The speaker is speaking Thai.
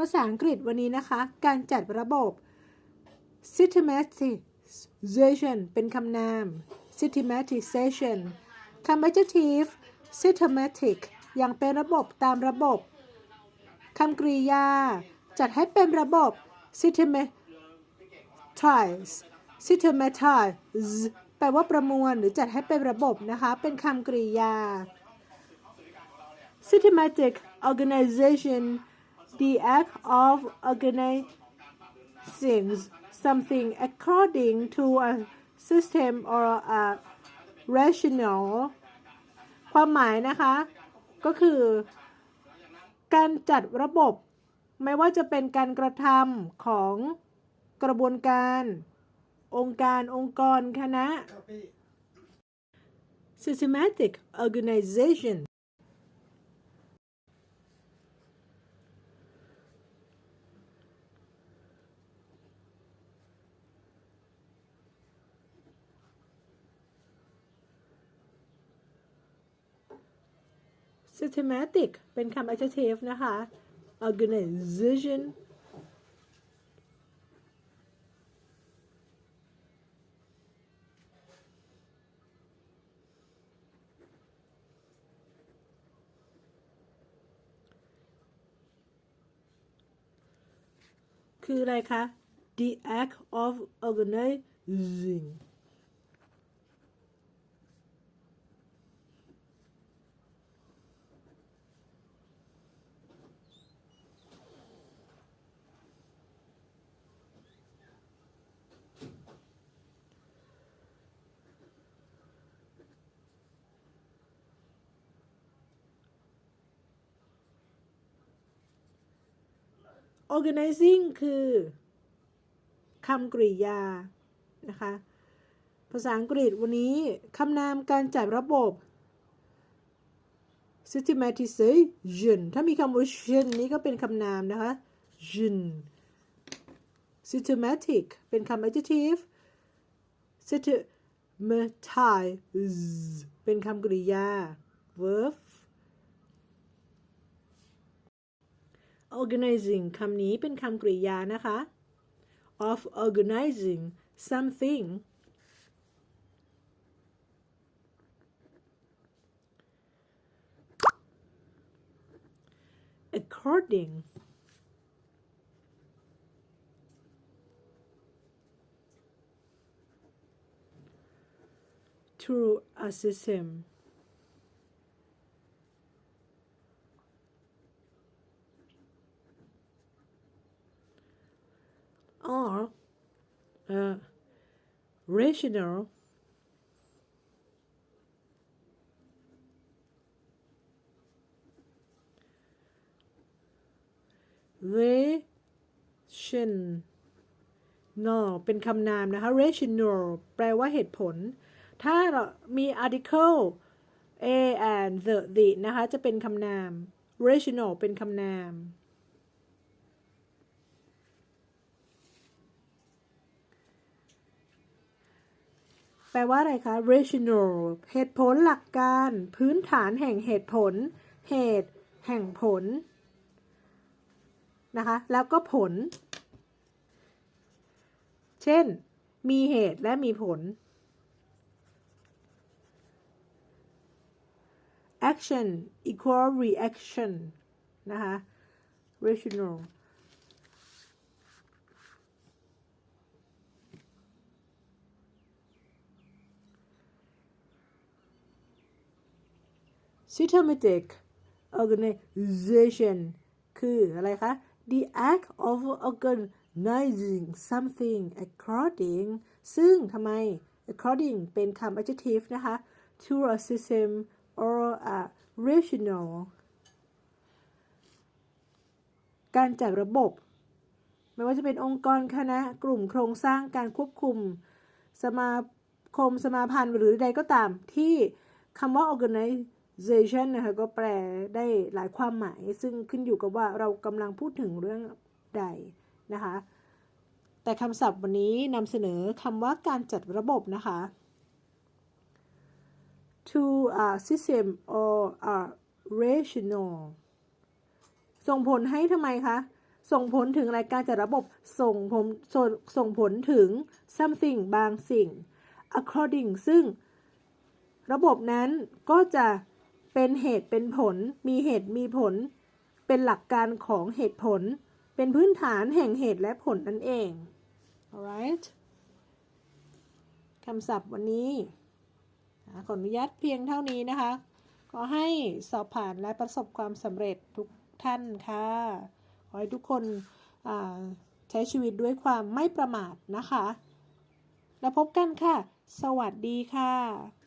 ภาษาอังกฤษวันนี้นะคะ การจัดระบบ systematization เป็นคำนาม systematization คำ adjective systematic อย่างเป็นระบบตามระบบ คำกริยา จัดให้เป็นระบบ systematize systematize แปลว่าประมวลหรือจัดให้เป็นระบบนะคะ เป็นคำกริยา systematic organization the act of organizing something according to a system or a rationale ความหมายนะคะ ก็คือการจัดระบบ ไม่ว่าจะเป็นการกระทำของกระบวนการ องค์การองค์กรคณะ systematic organization systematic เป็นคำ adjective นะคะ organization คืออะไรคะ the act of organizing organizing คือคำกริยา นะคะ ภาษาอังกฤษวันนี้คำนามการจัดระบบ systematization ถ้ามีคำว่า tion นี้ก็เป็นคำนามนะคะ tion systematic เป็นคำ adjective systematize เป็นคำกริยา verb organizing คำนี้เป็นคำกริยานะคะ of organizing something according to a system or uh, rational rational เป็นคำนามนะคะ rational แปลว่าเหตุผล ถ้าเรามี article a and the the นะคะ จะเป็นคำนาม rational เป็นคำนาม แปลว่าอะไรคะ rational เหตุผลหลักการ พื้นฐานแห่งเหตุผล เหตุ แห่งผล นะคะ แล้วก็ผล เช่น มีเหตุและมีผล action equal reaction นะคะ rational systematic organization คืออะไรคะ the act of organizing something according ซึ่งทำไม according เป็นคำ adjective นะคะ to a system or a rational การจัดระบบ ไม่ว่าจะเป็นองค์กรคณะกลุ่มโครงสร้างการควบคุม สมาคมสมาพันธ์หรือใดก็ตามที่คำว่า organize Zation นะคะก็แปลได้หลายความหมาย ซึ่งขึ้นอยู่กับว่าเรากำลังพูดถึงเรื่องใดนะคะ แต่คำศัพท์วันนี้นำเสนอคำว่าการจัดระบบนะคะ to a system or a rational ส่งผลให้ทำไมคะ ส่งผลถึงรายการจัดระบบ ส่งผลสส่งผลถึง something บางสิ่ง according ซึ่งระบบนั้นก็จะ เป็นเหตุเป็นผล มีเหตุมีผล เป็นหลักการของเหตุผล เป็นพื้นฐานแห่งเหตุและผลนั่นเอง alright คำศัพท์วันนี้ขออนุญาตเพียงเท่านี้นะคะขอให้สอบผ่านและประสบความสำเร็จทุกท่านค่ะ ขอให้ทุกคนใช้ชีวิตด้วยความไม่ประมาทนะคะ แล้วพบกันค่ะ สวัสดีค่ะ